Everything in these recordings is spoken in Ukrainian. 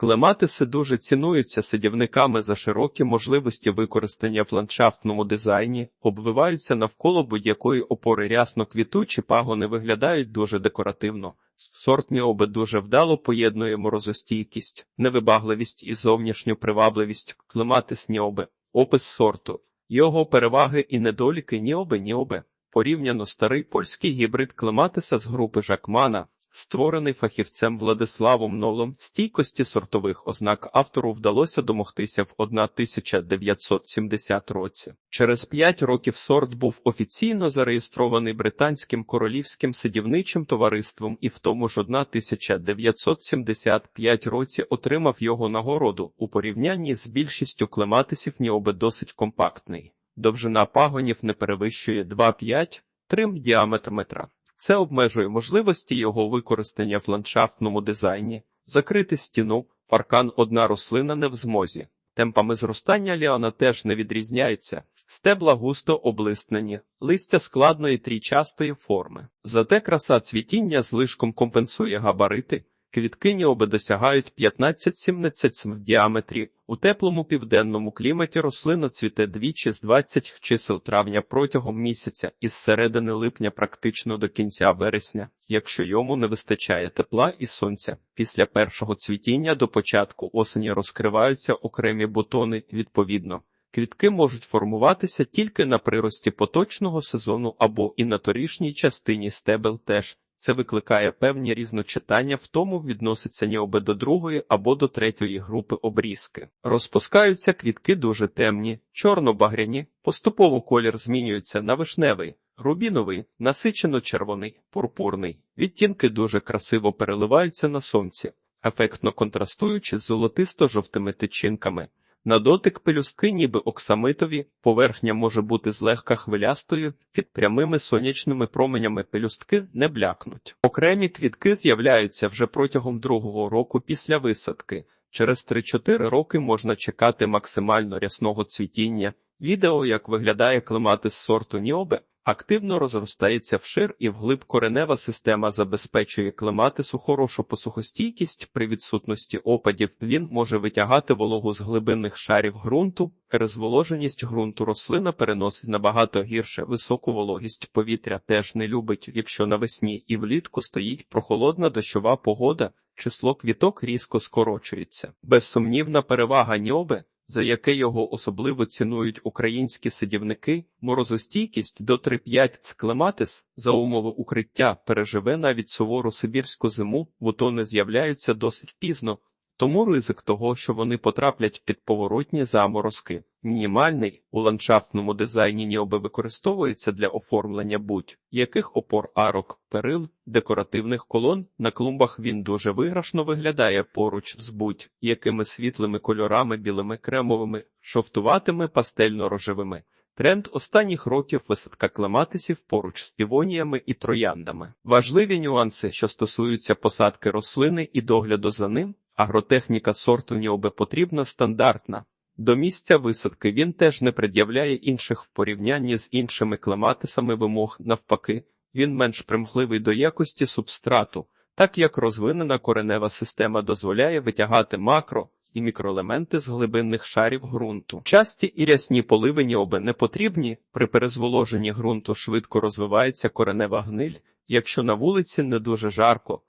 Клематиси дуже цінуються садівниками за широкі можливості використання в ландшафтному дизайні, обвиваються навколо будь-якої опори рясно квітучі пагони виглядають дуже декоративно. Сорт ніоби дуже вдало поєднує морозостійкість, невибагливість і зовнішню привабливість. Клематис ніоби. Опис сорту. Його переваги і недоліки ніоби ніоби. Порівняно старий польський гібрид клематиса з групи Жакмана, створений фахівцем Владиславом Нолом, стійкості сортових ознак автору вдалося домогтися в 1970 році. Через п'ять років сорт був офіційно зареєстрований британським королівським садівничим товариством і в тому ж 1975 році отримав його нагороду у порівнянні з більшістю клематисів ніоби досить компактний. Довжина пагонів не перевищує 2,5 трим діаметр метра. Це обмежує можливості його використання в ландшафтному дизайні. Закрити стіну, паркан одна рослина не в змозі. Темпами зростання ліана теж не відрізняється. Стебла густо облиснені, листя складної трійчастої форми. Зате краса цвітіння злишком компенсує габарити. Квітки ніоби досягають 15-17 см в діаметрі. У теплому південному кліматі рослина цвіте двічі з 20 чисел травня протягом місяця із середини липня практично до кінця вересня, якщо йому не вистачає тепла і сонця. Після першого цвітіння до початку осені розкриваються окремі бутони відповідно. Квітки можуть формуватися тільки на прирості поточного сезону або і на торішній частині стебел теж. Це викликає певні різночитання, в тому відноситься ніоби до другої або до третьої групи обрізки. Розпускаються квітки дуже темні, чорно-багряні, поступово колір змінюється на вишневий, рубіновий, насичено-червоний, пурпурний. Відтінки дуже красиво переливаються на сонці, ефектно контрастуючи з золотисто-жовтими тичинками. На дотик пелюстки ніби оксамитові, поверхня може бути злегка хвилястою, під прямими сонячними променями пелюстки не блякнуть. Окремі квітки з'являються вже протягом другого року після висадки. Через 3-4 роки можна чекати максимально рясного цвітіння. Відео, як виглядає клематис сорту Ніобе, активно розростається вшир і вглиб коренева система забезпечує клематису хорошу посухостійкість. При відсутності опадів він може витягати вологу з глибинних шарів ґрунту. Розволоженість ґрунту рослина переносить набагато гірше. Високу вологість повітря теж не любить, якщо навесні і влітку стоїть прохолодна дощова погода. Число квіток різко скорочується. Безсумнівна перевага ньоби за яке його особливо цінують українські садівники, морозостійкість до 3-5 склематис за умови укриття переживе навіть сувору сибірську зиму, бутони з'являються досить пізно, тому ризик того, що вони потраплять під поворотні заморозки, мінімальний у ландшафтному дизайні ніоби використовується для оформлення будь-яких опор арок, перил, декоративних колон. На клумбах він дуже виграшно виглядає поруч з будь-якими світлими кольорами, білими кремовими, шовтуватими пастельно-рожевими. Тренд останніх років висадка клематисів поруч з півоніями і трояндами. Важливі нюанси, що стосуються посадки рослини і догляду за ним. Агротехніка сорту Ніоби потрібна стандартна. До місця висадки він теж не пред'являє інших в порівнянні з іншими клематисами вимог, навпаки, він менш примхливий до якості субстрату, так як розвинена коренева система дозволяє витягати макро і мікроелементи з глибинних шарів ґрунту. Часті і рясні поливи Ніоби не потрібні, при перезволоженні ґрунту швидко розвивається коренева гниль, якщо на вулиці не дуже жарко.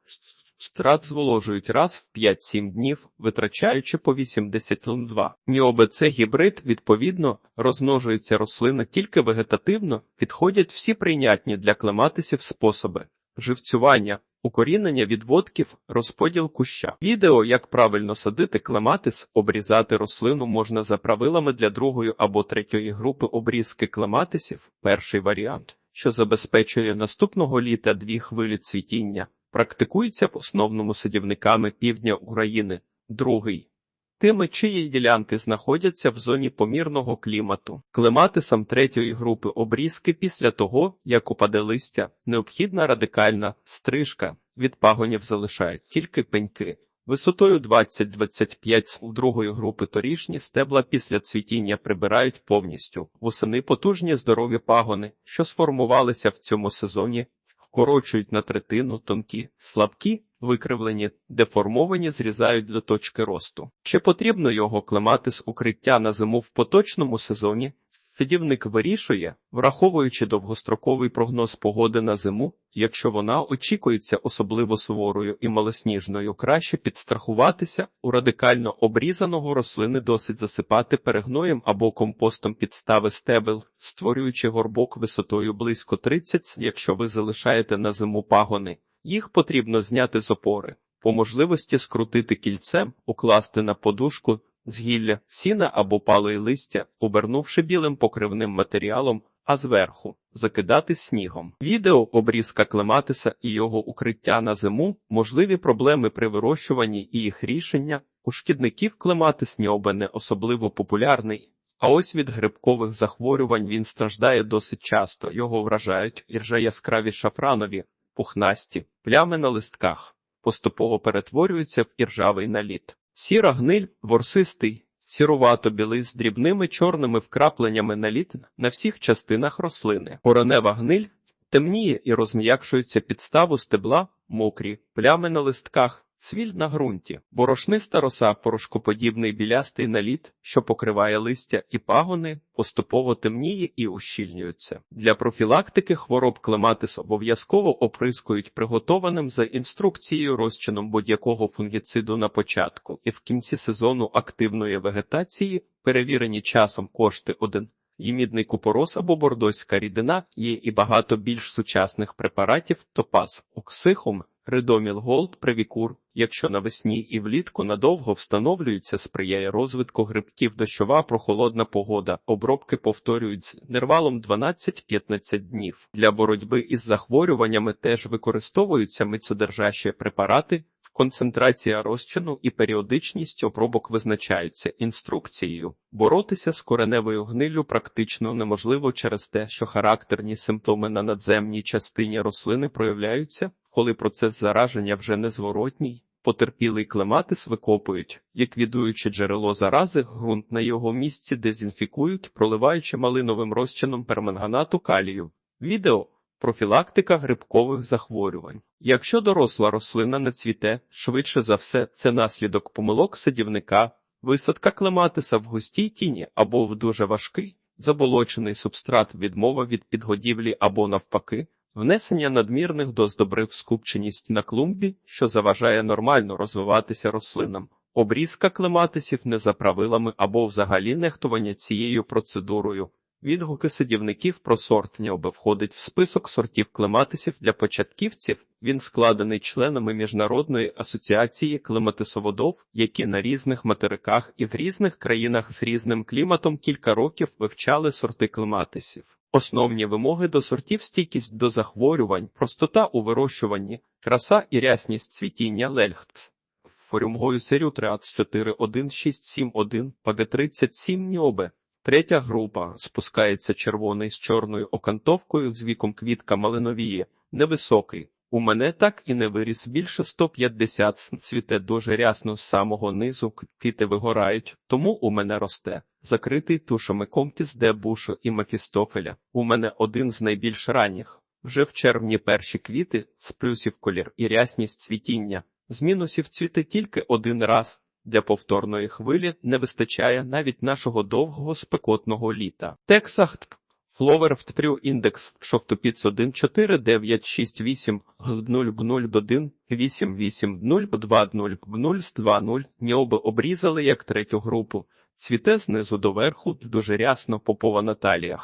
Страт зволожують раз в 5-7 днів, витрачаючи по 82. Ніоби це гібрид, відповідно, розмножується рослина тільки вегетативно, підходять всі прийнятні для клематисів способи живцювання, укорінення відводків, розподіл куща. Відео, як правильно садити клематис, обрізати рослину можна за правилами для другої або третьої групи обрізки клематисів. Перший варіант, що забезпечує наступного літа дві хвилі цвітіння практикується в основному садівниками півдня України, другий. Тими, чиї ділянки знаходяться в зоні помірного клімату, клематисам третьої групи обрізки після того, як упаде листя, необхідна радикальна стрижка від пагонів залишають тільки пеньки. Висотою 20-25 у другої групи торішні стебла після цвітіння прибирають повністю. Восени потужні здорові пагони, що сформувалися в цьому сезоні, вкорочують на третину, тонкі, слабкі, викривлені, деформовані, зрізають до точки росту. Чи потрібно його клемати з укриття на зиму в поточному сезоні? Садівник вирішує, враховуючи довгостроковий прогноз погоди на зиму, якщо вона очікується особливо суворою і малосніжною, краще підстрахуватися у радикально обрізаного рослини досить засипати перегноєм або компостом підстави стебел, створюючи горбок висотою близько 30, якщо ви залишаєте на зиму пагони. Їх потрібно зняти з опори, по можливості скрутити кільцем, укласти на подушку з гілля, сіна або палої листя, обернувши білим покривним матеріалом, а зверху закидати снігом. Відео обрізка клематиса і його укриття на зиму, можливі проблеми при вирощуванні і їх рішення. У шкідників клематис ніоби не особливо популярний. А ось від грибкових захворювань він страждає досить часто. Його вражають іржа яскраві шафранові, пухнасті, плями на листках, поступово перетворюються в іржавий наліт. Сіра гниль, ворсистий, сірувато-білий з дрібними чорними вкрапленнями наліт на всіх частинах рослини. Коронева гниль темніє і розм'якшується підставу стебла, мокрі, плями на листках, цвіль на ґрунті, борошниста роса, порошкоподібний білястий наліт, що покриває листя і пагони, поступово темніє і ущільнюється. Для профілактики хвороб клематис обов'язково оприскують приготованим за інструкцією розчином будь-якого фунгіциду на початку і в кінці сезону активної вегетації, перевірені часом кошти 1. І мідний купорос або бордоська рідина є і багато більш сучасних препаратів топаз, оксихум, Редоміл Голд Превікур, якщо навесні і влітку надовго встановлюються, сприяє розвитку грибків дощова прохолодна погода, обробки повторюють з нервалом 12-15 днів. Для боротьби із захворюваннями теж використовуються мицодержащі препарати, концентрація розчину і періодичність обробок визначаються інструкцією. Боротися з кореневою гниллю практично неможливо через те, що характерні симптоми на надземній частині рослини проявляються коли процес зараження вже незворотній, потерпілий клематис викопують, ліквідуючи джерело зарази, ґрунт на його місці дезінфікують, проливаючи малиновим розчином перманганату калію. Відео профілактика грибкових захворювань. Якщо доросла рослина не цвіте, швидше за все, це наслідок помилок садівника, висадка клематиса в густій тіні або в дуже важкий, заболочений субстрат, відмова від підгодівлі або навпаки. Внесення надмірних доз добрив скупченість на клумбі, що заважає нормально розвиватися рослинам, обрізка клематисів не за правилами або взагалі нехтування цією процедурою. Відгуки садівників про сорт ньоби входить в список сортів клематисів для початківців. Він складений членами Міжнародної асоціації клематисоводов, які на різних материках і в різних країнах з різним кліматом кілька років вивчали сорти клематисів. Основні вимоги до сортів стійкість до захворювань, простота у вирощуванні, краса і рясність цвітіння лельхт. Форюмгою серію 3416771 ПГ37 Ніобе. Третя група спускається червоний з чорною окантовкою з віком квітка малиновіє, невисокий. У мене так і не виріс більше 150 цвіте дуже рясно з самого низу, квіти вигорають, тому у мене росте. Закритий тушами компіс де бушу і Мефістофеля. У мене один з найбільш ранніх. Вже в червні перші квіти, з плюсів колір і рясність цвітіння. З мінусів цвіти тільки один раз. Для повторної хвилі не вистачає навіть нашого довгого спекотного літа. Тексахт Фловер втрю індекс шовтопіц 1 4 9 6 8 0 0 1 8 8 0 2 0 0 2 0 Ніоби обрізали як третю групу. Цвіте знизу до верху, дуже рясно попована талія.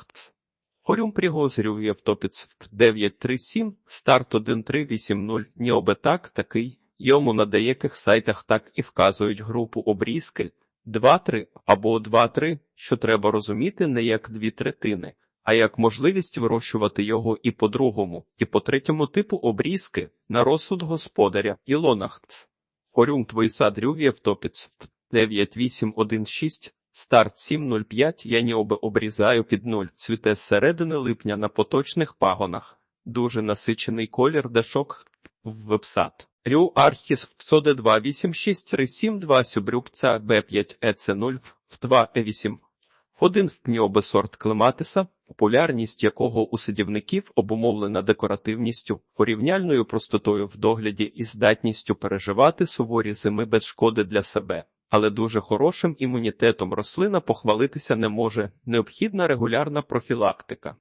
Хорюм пригозрює Євтопіц 937, старт 1380, Ніоби так, такий. Йому на деяких сайтах так і вказують групу обрізки 2-3 або 2-3, що треба розуміти не як дві третини а як можливість вирощувати його і по другому, і по третьому типу обрізки на розсуд господаря Ілонахц. Хорюм твій сад Рювєвтопіц 9816, старт 705, я ніоби обрізаю під нуль, цвіте з середини липня на поточних пагонах, дуже насичений колір дашок в вебсад. Рю Архіс Соде 28637 Сюбрюбця Б5 ЕЦ0 в 2 Е8 один в пньоби сорт клематиса, популярність якого у садівників обумовлена декоративністю, порівняльною простотою в догляді і здатністю переживати суворі зими без шкоди для себе. Але дуже хорошим імунітетом рослина похвалитися не може, необхідна регулярна профілактика.